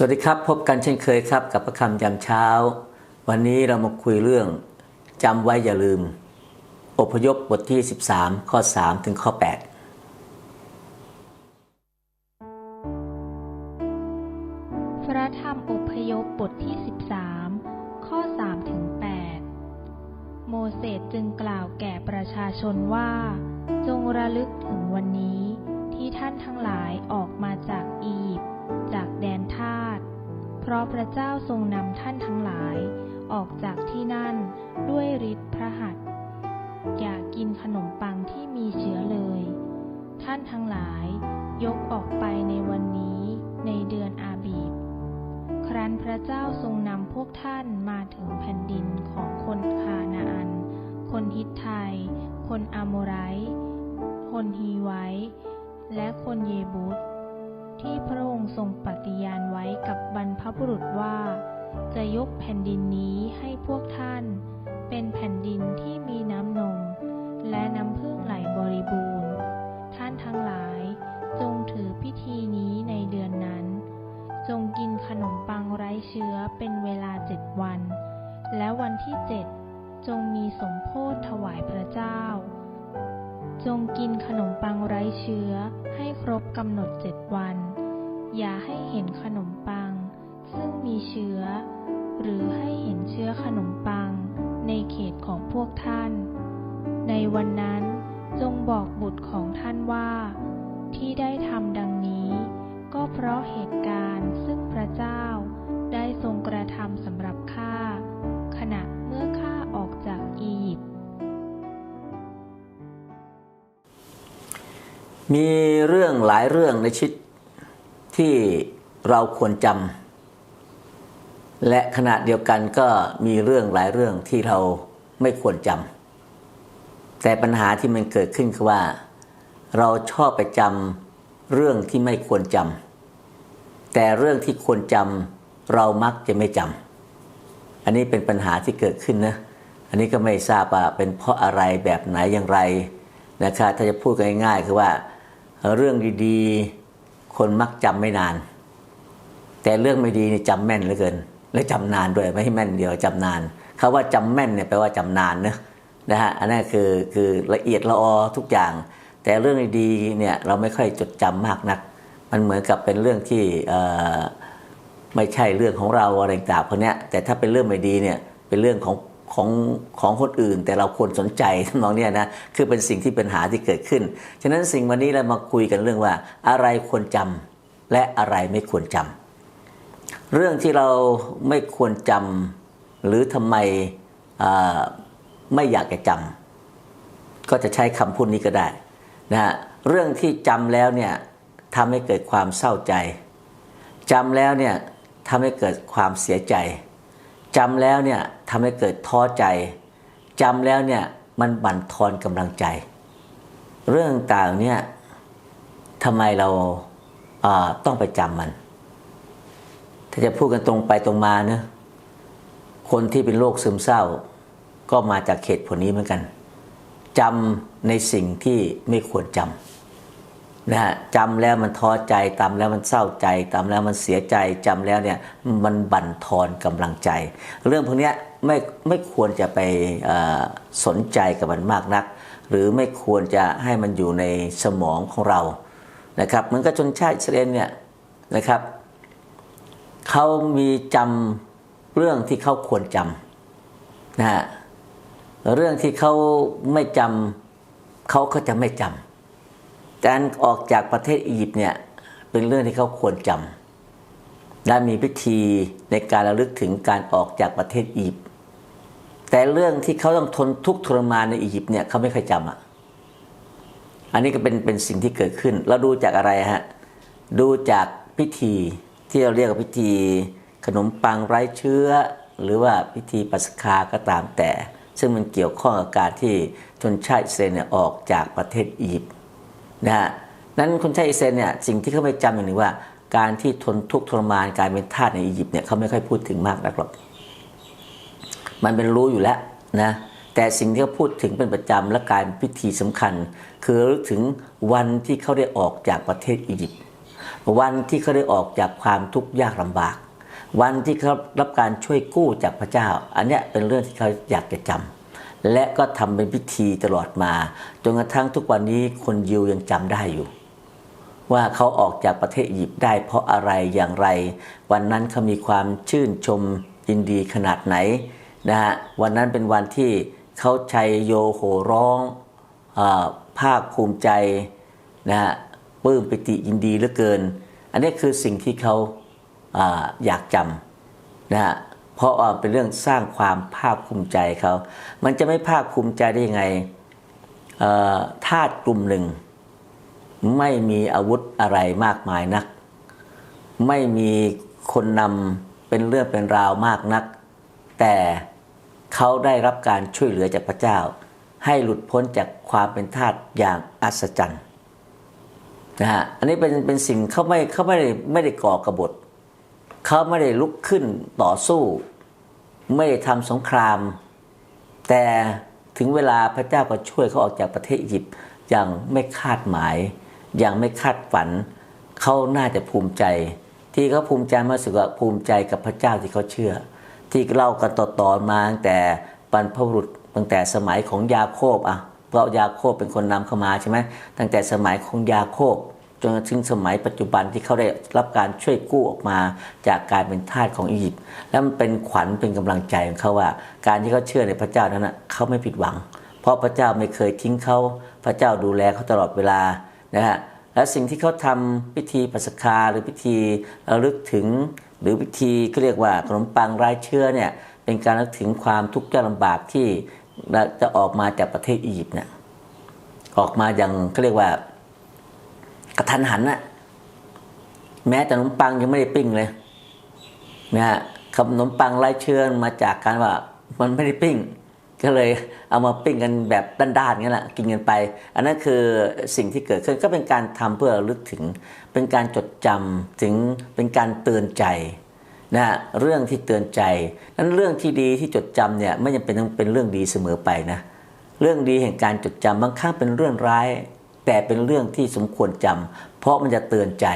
สวัสดีครับ พบกันเช่นเคยครับ กับพระคำยามเช้า วันนี้เรามาคุยเรื่องจำไว้อย่าลืม อพยพบทที่ 13 ข้อ 3 ถึงข้อ 8 พระธรรมอพยพบทที่ 13 ข้อ 3 ถึง 8 โมเสสจึงกล่าวแก่ประชาชนว่า จงระลึกถึงวันนี้ที่ท่านทั้งหลายออกมาจาก เพราะพระเจ้าทรงนำท่านทั้งหลายออกจากที่นั่นด้วยฤทธิ์พระหัตถ์อย่ากินขนมปังที่มีเชื้อเลย ท่านทั้งหลายยกออกไปในวันนี้ในเดือนอาบีบ ครั้นพระเจ้าทรงนำพวกท่านมาถึงแผ่นดินของคนคานาอัน คนฮิตไทย คนอาโมไรคนฮีไวและคนเยบุส ที่พระองค์ทรงปฏิญาณไว้กับบรรพบุรุษว่า จะยกแผ่นดินนี้ให้พวกท่าน เป็นแผ่นดินที่มีน้ำนม และน้ำพึ่งไหลบริบูรณ์ ท่านทั้งหลาย จงถือพิธีนี้ในเดือนนั้น จงกินขนมปังไร้เชื้อเป็นเวลาเจ็ดวัน และวันที่เจ็ดจงมีสมโพธถวาย จงกินขนมปังไร้เชื้อให้ครบกำหนดเจ็ดวัน อย่าให้เห็นขนมปัง ซึ่งมีเชื้อ หรือให้เห็นเชื้อขนมปัง ในเขตของพวกท่าน ในวันนั้นจงบอกบุตรของท่านว่า ที่ได้ทำดังนี้ มีเรื่องหลายเรื่องในชีวิตที่เราควรจำและขณะเดียวกันก็มีเรื่องหลายเรื่องที่เราไม่ควรจำแต่ปัญหาที่มันเกิดขึ้นคือว่า เราชอบไปจำเรื่องที่ไม่ควรจำแต่เรื่องที่ควรจำเรามักจะไม่จำอันนี้เป็นปัญหาที่เกิดขึ้นนะอันนี้ก็ไม่ทราบว่าเป็นเพราะอะไรแบบไหนอย่างไรนะครับถ้าจะพูดกันง่ายๆคือว่า เรื่องดีๆ คนมักจำไม่นาน แต่เรื่องไม่ดีนี่จำแม่นเหลือเกิน และจำนานด้วยไม่ให้แม่นเดียวจำนานคาว่าจำแม่นเนี่ยแปลว่าจำนานนะนะฮะอันนั้นคือคือละเอียดละออทุกอย่าง แต่เรื่องดีๆเนี่ยเราไม่ค่อยจดจำมากนัก มันเหมือนกับเป็นเรื่องที่ไม่ใช่เรื่องของเราอะไรต่างๆพวกเนี้ยแต่ถ้าเป็นเรื่องไม่ดีเนี่ยเป็นเรื่องของ ของของคนอื่น แต่เราควรสนใจทำนองเนี้ยนะคือเป็นสิ่งที่เป็นปัญหาที่เกิดขึ้น ฉะนั้นสิ่งวันนี้เรามาคุยกันเรื่องว่า อะไรควรจำและอะไรไม่ควรจำเรื่องที่เราไม่ควรจำหรือทำไมไม่อยากจะจำก็จะใช้คำพูดนี้ก็ได้นะฮะเรื่องที่จำแล้วเนี่ยทำให้เกิดความเศร้าใจจำแล้วเนี่ยทำให้เกิดความเสียใจ จำแล้วเนี่ยทำให้เกิดท้อใจจำแล้วเนี่ยมันบั่นทอนกำลังใจ เรื่องต่างเนี่ยทำไมเราาต้องไปจำมัน ถ้าจะพูดกันตรงไปตรงมาเนะคนที่เป็นโรคซึมเศร้า ก็มาจากเหตุผลนี้เหมือนกันจำในสิ่งที่ไม่ควรจำ นะฮะจำแล้วมันท้อใจจำแล้วมันเศร้าใจจำแล้วมันเสียใจจำแล้วเนี่ยมันบั่นทอนกำลังใจ เรื่องพวกนี้ไม่ไม่ควรจะไปสนใจกับมันมากนัก หรือไม่ควรจะให้มันอยู่ในสมองของเรานะครับเหมือนกับชนชาติอิสราเอลเนี่ยนะครับเขามีจำเรื่องที่เขาควรจำนะฮะเรื่องที่เขาไม่จำเขาก็จะไม่จำ การออกจากประเทศอียิปต์เนี่ยเป็นเรื่องที่เขาควรจำและมีพิธีในการระลึกถึงการออกจากประเทศอียิปต์แต่เรื่องที่เขาต้องทนทุกข์ทรมานในอียิปต์เนี่ยเขาไม่เคยจำอะอันนี้ก็เป็นเป็นสิ่งที่เกิดขึ้นเราดูจากอะไรฮะดูจากพิธีที่เราเรียกว่าพิธีขนมปังไร้เชื้อ หรือว่าพิธีปัสคาก็ตามแต่ ซึ่งมันเกี่ยวข้องกับการที่ชนชาติอิสราเอลเนี่ยออกจากประเทศอียิปต์ นะฮะนั้นคนชาติอิสราเอลเนี่ยสิ่งที่เขาไม่จำอย่างหนึ่งว่า การที่ทนทุกข์ทรมานการเป็นทาสในอียิปต์เนี่ยเขาไม่ค่อยพูดถึงมากนักหรอกมันเป็นรู้อยู่แล้วนะแต่สิ่งที่เขาพูดถึงเป็นประจำและการพิธีสำคัญ คือรึกถึงวันที่เขาได้ออกจากประเทศอียิปต์วันที่เขาได้ออกจากความทุกข์ยากลำบาก วันที่เขารับการช่วยกู้จากพระเจ้า อันเนี้ยเป็นเรื่องที่เขาอยากจะจำ และก็ทำเป็นพิธีตลอดมาจนกระทั่งทุกวันนี้คนยิวยังจำได้อยู่ ว่าเขาออกจากประเทศอียิปต์ได้เพราะอะไรอย่างไร วันนั้นเขามีความชื่นชมยินดีขนาดไหนนะฮะวันนั้นเป็นวันที่เขาชัยโยโหร้องอภาคภูมิใจนะฮะปลื้มปิติยินดีเหลือเกิน อันนี้คือสิ่งที่เขาอาอยากจำนะฮะ เพราะว่าเป็นเรื่องสร้างความภาคภูมิใจเขา มันจะไม่ภาคภูมิใจได้ยังไงเอ่อทาสกลุ่มหนึ่ง ไม่มีอาวุธอะไรมากมายนัก ไม่มีคนนำเป็นเรื่องเป็นราวมากนัก แต่เขาได้รับการช่วยเหลือจากพระเจ้า ให้หลุดพ้นจากความเป็นทาสอย่างอัศจรรย์นะฮะอันนี้เป็นเป็นสิ่งเขาไม่เขาไม่ได้ไม่ได้ก่อกบฏ เขาไม่ได้ลุกขึ้นต่อสู้ ไม่ได้ทำสงคราม แต่ถึงเวลาพระเจ้าก็ช่วยเขาออกจากประเทศอียิปต์อย่างไม่คาดหมาย อย่างไม่คาดฝัน เขาน่าจะภูมิใจ ที่เขาภูมิใจมาสุดก็ภูมิใจกับพระเจ้าที่เขาเชื่อ ที่เล่ากันต่อๆมาตั้งแต่บรรพบุรุษตั้งแต่สมัยของยาโคบอะเพราะยาโคบเป็นคนนำเข้ามาใช่ไหมตั้งแต่สมัยของยาโคบ จนถึงสมัยปัจจุบันที่เขาได้รับการช่วยกู้ออกมาจากการเป็นทาสของอียิปต์แล้วมันเป็นขวัญเป็นกำลังใจของเขาว่า การที่เขาเชื่อในพระเจ้านั้นนะเขาไม่ผิดหวัง เพราะพระเจ้าไม่เคยทิ้งเขาพระเจ้าดูแลเขาตลอดเวลานะฮะและสิ่งที่เขาทำพิธีปัสคาหรือพิธีระลึกถึง หรือพิธีก็เรียกว่าขนมปังรายเชื้อเนี่ยเป็นการระลึกถึงความทุกข์ยากลำบากที่จะออกมาจากประเทศอียิปต์เนี่ยออกมาอย่างเขาเรียกว่า กระทันหันน่ะแม้แต่ขนมปังยังไม่ได้ปิ้งเลยนะฮะขนมปังไร้เชื้อมาจากการว่ามันไม่ได้ปิ้ง ก็เลยเอามาปิ้งกันแบบด้านๆงั้นแหละกินกันไป อันนั้นคือสิ่งที่เกิดขึ้นก็เป็นการทำเพื่อระลึกถึง เป็นการจดจำถึงเป็นการเตือนใจนะเรื่องที่เตือนใจนั้นเรื่องที่ดีที่จดจำเนี่ยไม่จำเป็นต้องเป็นเรื่องดีเสมอไปนะเรื่องดีแห่งการจดจำบางครั้งเป็นเรื่องร้าย แต่เป็นเรื่องที่สมควรจำเพราะมันจะเตือนใจ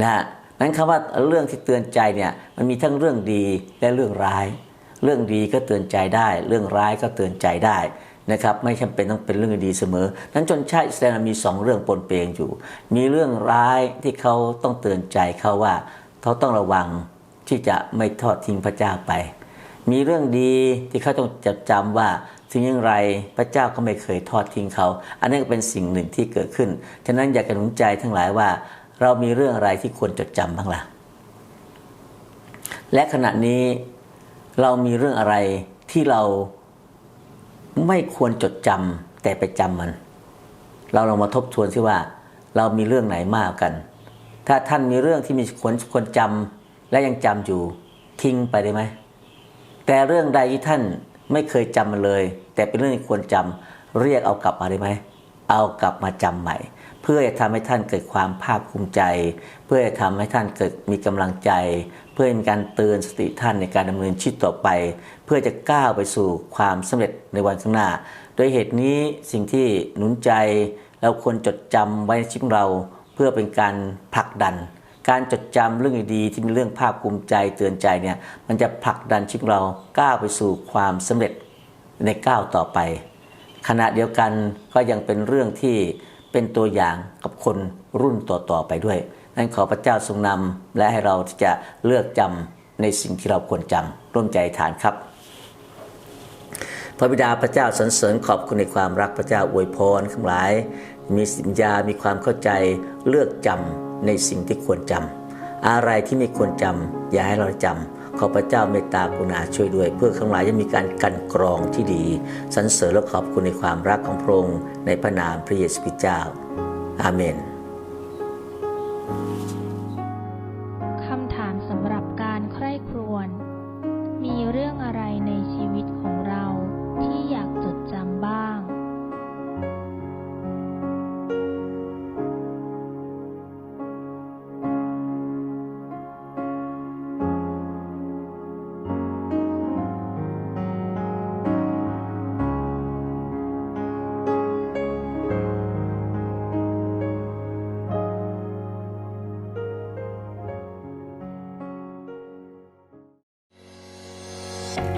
นะฮะนั้นคำว่าเรื่องที่เตือนใจเนี่ยมันมีทั้งเรื่องดีและเรื่องร้าย เรื่องดีก็เตือนใจได้ เรื่องร้ายก็เตือนใจได้นะครับไม่จำเป็นต้องเป็นเรื่องดีเสมอ นั้นจนชาติอิสราเอลมีสองเรื่องปนเปอยู่ มีเรื่องร้ายที่เขาต้องเตือนใจเขาว่าเขาต้องระวังที่จะไม่ทอดทิ้งพระเจ้าไป มีเรื่องดีที่เขาต้องจดจำว่า ถึงอย่างไรพระเจ้าก็ไม่เคยทอดทิ้งเขา อันนี้ก็เป็นสิ่งหนึ่งที่เกิดขึ้น ฉะนั้นอยากจะหนุนใจทั้งหลายว่า เรามีเรื่องอะไรที่ควรจดจำบ้างล่ะ และขณะนี้เรามีเรื่องอะไรที่เราไม่ควรจดจำแต่ไปจำมัน เราลองมาทบทวนซิว่า เรามีเรื่องไหนมากกัน ถ้าท่านมีเรื่องที่มีควรควรจำและยังจำอยู่ทิ้งไปได้ไหมแต่เรื่องใดที่ท่าน ไม่เคยจำมันเลย แต่เป็นเรื่องที่ควรจำเรียกเอากลับมาได้ไหมเอากลับมาจำใหม่ เพื่อจะทำให้ท่านเกิดความภาคภูมิใจ เพื่อจะทำให้ท่านเกิดมีกำลังใจ เพื่อเป็นการเตือนสติท่านในการดำเนินชีวิตต่อไป เพื่อจะก้าวไปสู่ความสำเร็จในวันข้างหน้า โดยเหตุนี้สิ่งที่หนุนใจเราควรจดจำไว้ในชีวิตของเรา เพื่อเป็นการผลักดัน การจดจำเรื่องดีๆที่เป็นเรื่องภาคภูมิใจเตือนใจเนี่ยมันจะผลักดันชีวิตเราก้าวไปสู่ความสำเร็จในก้าวต่อไป ขณะเดียวกันก็ยังเป็นเรื่องที่เป็นตัวอย่างกับคนรุ่นต่อๆไปด้วย นั้นขอพระเจ้าทรงนำและให้เราที่จะเลือกจำในสิ่งที่เราควรจำร่วมใจฐานครับ พระบิดาพระเจ้าสรรเสริญขอบคุณในความรักพระเจ้าอวยพรทั้งหลาย มีสัญญามีความเข้าใจเลือกจำ ในสิ่งที่ควรจำอะไรที่ไม่ควรจำอย่าให้เราจำขอพระเจ้าเมตตากรุณาช่วยด้วย เพื่อข้างหลายจะมีการกันกรองที่ดีสรรเสริญและขอบคุณในความรักของพระองค์ในพระนามพระเยซูคริสต์เจ้า อาเมน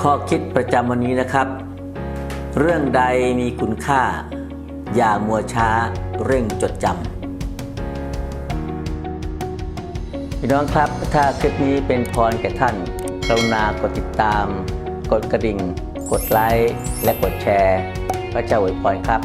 ข้อคิดประจำวันนี้นะครับ เรื่องใดมีคุณค่า อย่ามัวช้าเร่งจดจำพี่น้องครับ ถ้าคลิปนี้เป็นพรแก่ท่านกรุณากดติดตาม กดกระดิ่ง กดไลค์ และกดแชร์ พระเจ้าอวยพรครับ